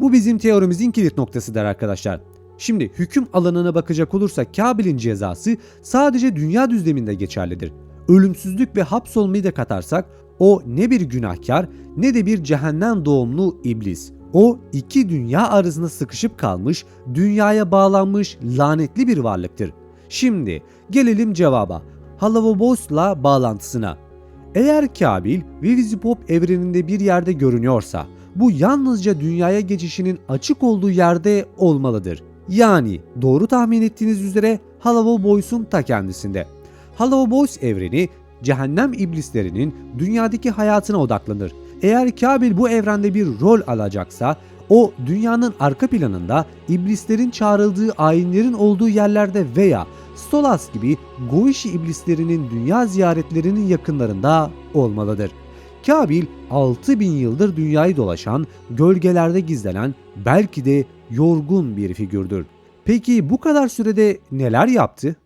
Bu bizim teorimizin kilit noktasıdır arkadaşlar. Şimdi hüküm alanına bakacak olursak Kabil'in cezası sadece dünya düzleminde geçerlidir. Ölümsüzlük ve hapsolmayı da katarsak o ne bir günahkar ne de bir cehennem doğumlu iblis. O iki dünya arasında sıkışıp kalmış, dünyaya bağlanmış lanetli bir varlıktır. Şimdi gelelim cevaba. Halavobos'la bağlantısına. Eğer Kabil Vivizipop evreninde bir yerde görünüyorsa bu yalnızca dünyaya geçişinin açık olduğu yerde olmalıdır. Yani doğru tahmin ettiğiniz üzere Halavo Boys'un ta kendisinde. Halavo Boys evreni cehennem iblislerinin dünyadaki hayatına odaklanır. Eğer Kabil bu evrende bir rol alacaksa o dünyanın arka planında iblislerin çağrıldığı ayinlerin olduğu yerlerde veya Stolas gibi Goishi iblislerinin dünya ziyaretlerinin yakınlarında olmalıdır. Kabil 6000 yıldır dünyayı dolaşan, gölgelerde gizlenen, belki de yorgun bir figürdür. Peki bu kadar sürede neler yaptı?